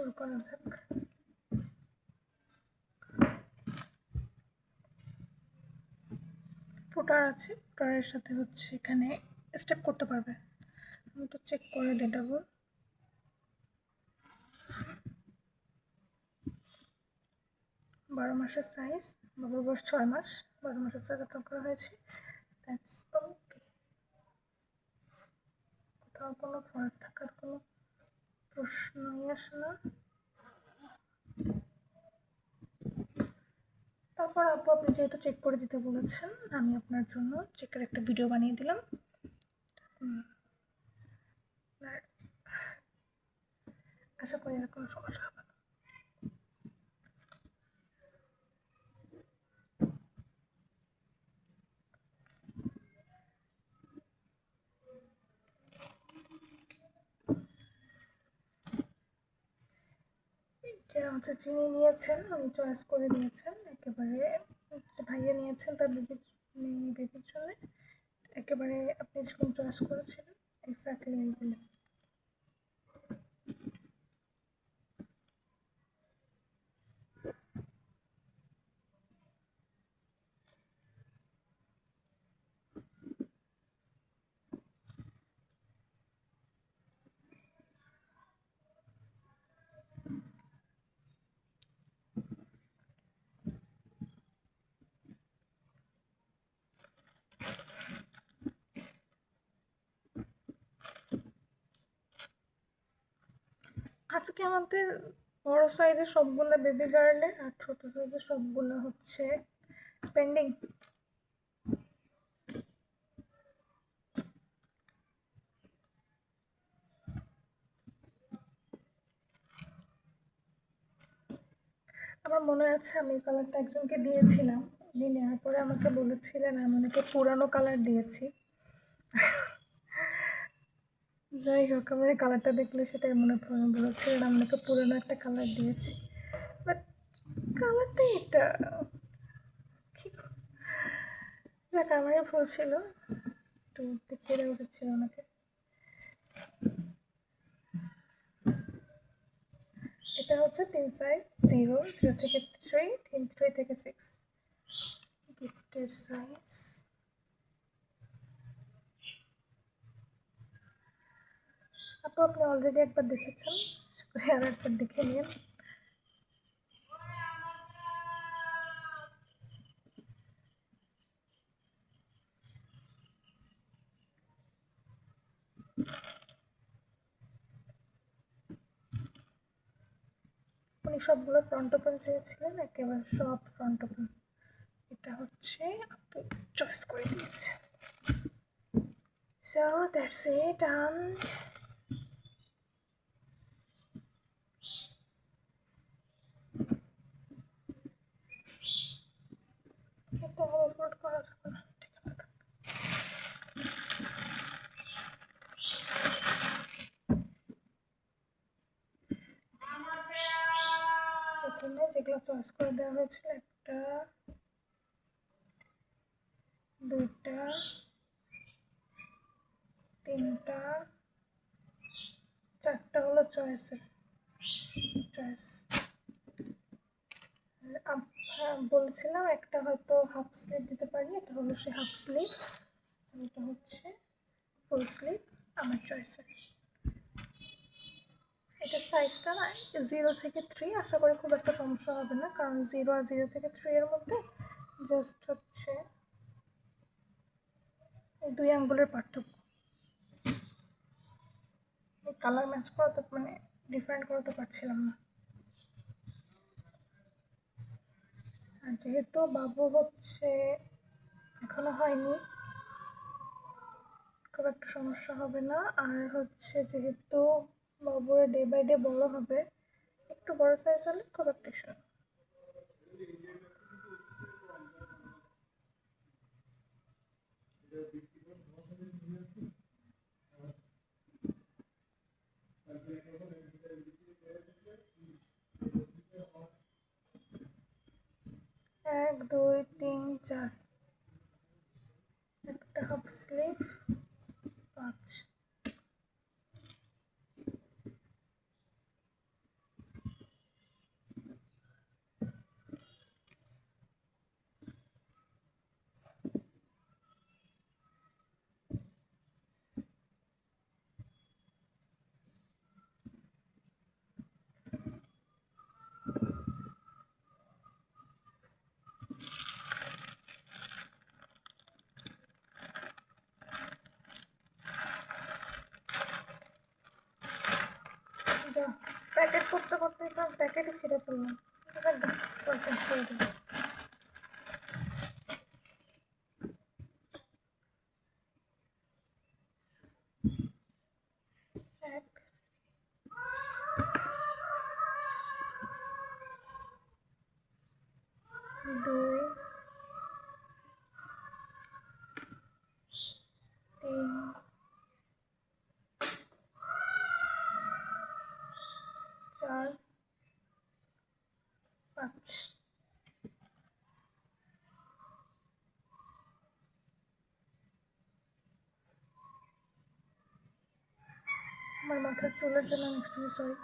শুরু করা যাক। ফুটার আছে, ফুটারের সাথে হচ্ছে এখানে স্টেপ করতে পারবে। আমি তো চেক করে ডাবল বারো মাসের সাইজ বাবার বয়স ছয় মাস, বারো মাসের সাইজ আপনার করা হয়েছে। দ্যাটস কোথাও কোনো ফল্ট থাকার কোনো প্রশ্নই আসে না। তারপর আপু, আপনি যেহেতু চেক করে দিতে বলেছেন, আমি আপনার জন্য চেকের একটা ভিডিও বানিয়ে দিলাম। আশা করি আর কোনো সমস্যা হবে না যা হচ্ছে চিনি নিয়েছেন, উনি চয়েস করে দিয়েছেন, একেবারে ভাইয়া নিয়েছেন তার বেবির মেয়ে বেবির জন্য, একেবারে আপনি যেরকম চয়েস করেছিলেন এক্স্যাক্টলি এইগুলো আজকে আমাদের বড় সাইজের সবগুলো বেবি গার্লের আর ছোট সাইজের সবগুলো হচ্ছে পেন্ডিং আমার মনে আছে আমি এই কালারটা একজনকে দিয়েছিলাম। উনি নেওয়ার পরে আমাকে বলেছিলেন, আমি ওনাকে পুরানো কালার দিয়েছি। যাই হোক, আমার কালারটা দেখলে সেটাই মনে পড়ে বলেছিলেন আমি ওনাকে পুরানো একটা কালার দিয়েছি। বাট কালারটা এটা, ক- যাক আমারই ভুল ছিল। একটু দেখিয়ে দেওয়া উচিত ছিল ওনাকে এটা হচ্ছে তিন সাইজ জিরো জিরো থেকে থ্রি তিন থ্রি থেকে সিক্স গিফটের সাইজ আপু, আপনি অলরেডি একবার দেখেছেন? আর একবার দেখে নিন। উনি সবগুলো ফ্রন্ট ওপেন চেয়েছিলেন, একেবারে সব ফ্রন্ট ওপেন এটা হচ্ছে আপু চয়েস করে দিয়েছে So, that's it, and না ঠিক যেগুলো চয়েস করে দেওয়া হয়েছিল একটা দুইটা তিনটা চারটা হলো চয়েসের চয়েস বলছিলাম একটা হয়তো হাফ স্লিভ দিতে পারি, এটা হলো সে হাফ স্লিভ এটা হচ্ছে ফুল স্লিভ আমার চয়েসের এটার সাইজটা না জিরো থেকে থ্রি আশা করি খুব একটা সমস্যা হবে না, কারণ জিরো আর জিরো থেকে থ্রি এর মধ্যে জাস্ট হচ্ছে এই দুই আঙ্গুলের পার্থক্য। কালার ম্যাচ করাতে মানে ডিফারেন্ট করাতে পারছিলাম না। যেহেতু বাবু হচ্ছে এখনও হয়নি, খুব একটা সমস্যা হবে না আর হচ্ছে যেহেতু বাবুর ডে বাই ডে বড় হবে, একটু বড় সাইজ হলে খুব একটা ইস্যু না। এক দুই তিন চার। একটা হাফ স্লিভ পাঁচ যা প্যাকেট করতে করতে প্যাকেটে ছিঁড়ে ফেললাম পাঁচ আমার মাথার চুলের জন্য নেক্সট সরি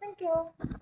থ্যাংক ইউ